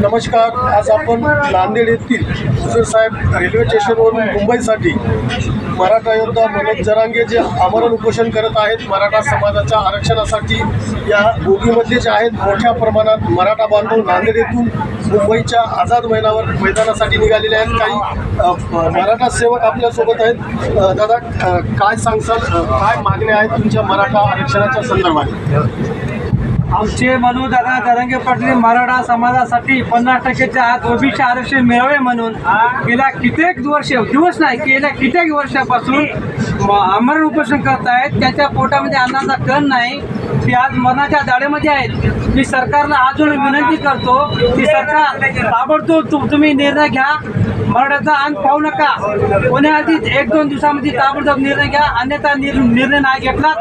नमस्कार आज आपण नांदेड येथील साहेब रेल्वे स्टेशनवरून मुंबईसाठी मराठा योद्धा मनोज जरांगे जे आमरण उपोषण करत आहेत मराठा समाजाच्या आरक्षणासाठी या बोगीमधले जे आहेत मोठ्या प्रमाणात मराठा बांधव नांदेड येथून मुंबईच्या आझाद मैदानावर मैदानासाठी निघालेले आहेत. काही मराठा सेवक आपल्यासोबत आहेत. दादा काय सांगसाल काय मागण्या आहेत तुमच्या मराठा आरक्षणाच्या संदर्भात? आमचे मनोदादा दरंगे पाटील मराठा समाजासाठी पन्नास टक्केच्या आत ओबीसी आरक्षण मिळावे म्हणून गेल्या कित्येक वर्ष दिवस नाही गेल्या कित्येक वर्षापासून आमरण उपोषण करतायत त्याच्या पोटामध्ये अन्नाचा कण नाही. ती आज मरणाच्या दाढेमध्ये आहेत. मी सरकारला अजून विनंती करतो की सरकार ताबडतोब तुम्ही निर्णय घ्या. मराठाचा अंत पाहू नका. होण्याआधी एक दोन दिवसामध्ये ताबडतोब निर्णय घ्या. अन्यथा निर- निर्णय नाही घेतला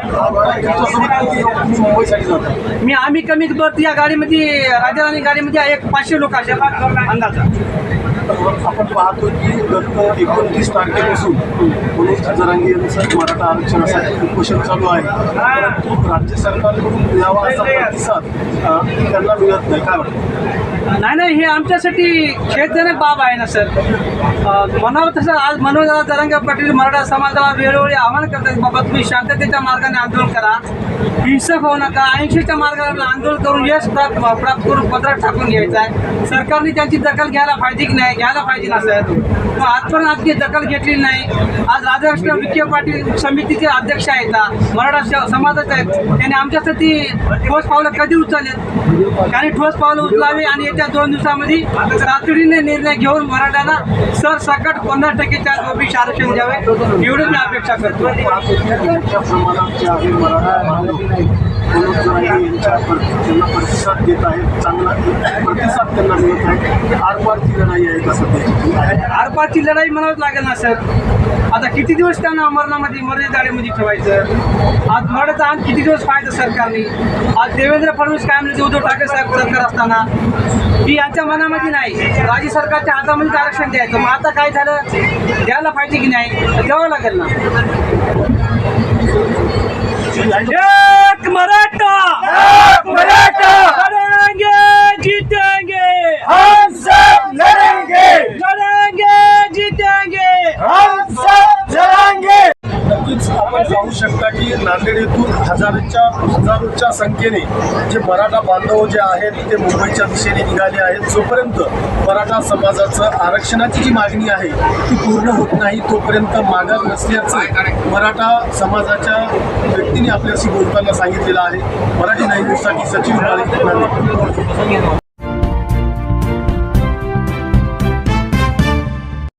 मी आम्ही कमी या गाडीमध्ये राजाराणी गाडीमध्ये एक पाचशे लोक असे अंदाजा. आपण पाहतो की गत एकोणतीस तारखेपासून मनोज जरांगे यांचं मराठा आरक्षणासाठी उपोषण चालू आहे. परंतु राज्य सरकारकडून मिळावा असा प्रतिसाद त्यांना मिळत नाही. काय वाटतं? नाही नाही हे आमच्यासाठी खेदजनक बाब आहे ना सर. म्हणावं तसं आज मनोज तरंग पाटील मराठा समाजाला वेळोवेळी आव्हान करतात बाबा तुम्ही शांततेच्या मार्गाने आंदोलन करा. हिंसक होऊ नका ऐंशीच्या मार्गाने आंदोलन करून यश प्राप्त प्राप्त करून पत्रात टाकून घ्यायचा आहे. सरकारने त्यांची दखल घ्यायला पाहिजे की नाही घ्यायला पाहिजे ना सर मग आजपर्यंत आजची दखल घेतली नाही. आज राधाकृष्ण विखे पाटील समितीचे अध्यक्ष आहेत. मराठा समाजाचे आहेत. त्यांनी आमच्यासाठी ठोस पावलं कधी उचलले त्यांनी ठोस पावलं उचलावे आणि येत्या दोन दिवसामध्ये तातडीने निर्णय घेऊन मराठ्याला सर सकट टक्के त्या गोपीचे आरक्षण द्यावे. एवढी मी अपेक्षा करतो. मनोज यांच्या त्यांना प्रतिसाद देत आहेत चांगला प्रतिसाद त्यांना मिळत आहे आरपारची लढाई आहे का सध्याची आरपारची लढाई म्हणावंच लागेल ना सर आता किती दिवस त्यांना अमरनामध्ये मर्यादा जाळीमध्ये ठेवायचं? आज मराठा आणि किती दिवस पाहायचं सरकारने? आज देवेंद्र फडणवीस काय म्हणजे उद्धव ठाकरे साहेब सरकार असताना ही यांच्या मनामध्ये नाही. राज्य सरकारच्या हातामध्ये आरक्षण द्यायचं. मग आता काय झालं? द्यायला पाहिजे की नाही? द्यावं लागेल ना एक मराठा मराठा लढेंगे जीतेंगे हम सब लढेंगे लढेंगे जीतेंगे हम सब लढेंगे नक्कीच आपण पाहू शकता की नांदेड येथून हजारोच्या हजारोच्या संख्येने जे मराठा बांधव जे आहेत ते मुंबईच्या दिशेने निघाले आहेत. जोपर्यंत मराठा समाजाचं आरक्षणाची जी मागणी आहे ती पूर्ण होत नाही तोपर्यंत मागास नसल्याचं मराठा समाजाच्या व्यक्तीने आपल्याशी बोलताना सांगितलेलं आहे. मराठी नाही न्यूजसाठी सचिन